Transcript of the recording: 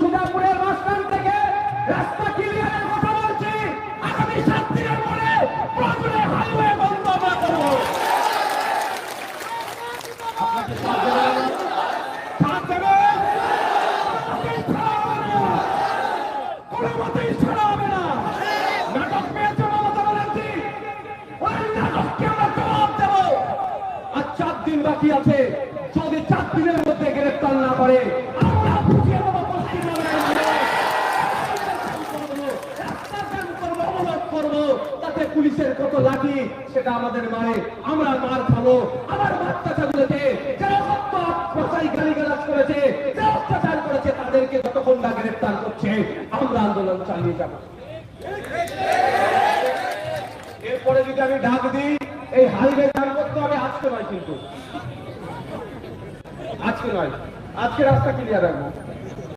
সুজাপুরের মাঝখান থেকে রাস্তা ক্লিয়ারের কথা বলছি। আগামী সাত দিনের পরে প্রয়োজনে হাইওয়ে বন্ধ আমরা করব চার দিন বাকি আছে। যদি চার দিনের পুলিশের কত লাঠি, সেটা আমাদের মারে। আমরা মার খাব। আমার বাচ্চাগুলোকে যারা গালিগালাজ করেছে, যারা অত্যাচার করেছে, তাদেরকে যতক্ষণ না গ্রেফতার করছে, আমরা আন্দোলন চালিয়ে যাব। এরপরে যদি আমি ডাক দিই, এই হাইওয়ে জাম করতে হবে, আজকে নয় কিন্তু। আজকে নয়। আজকে রাস্তা ক্লিয়ার রাখব।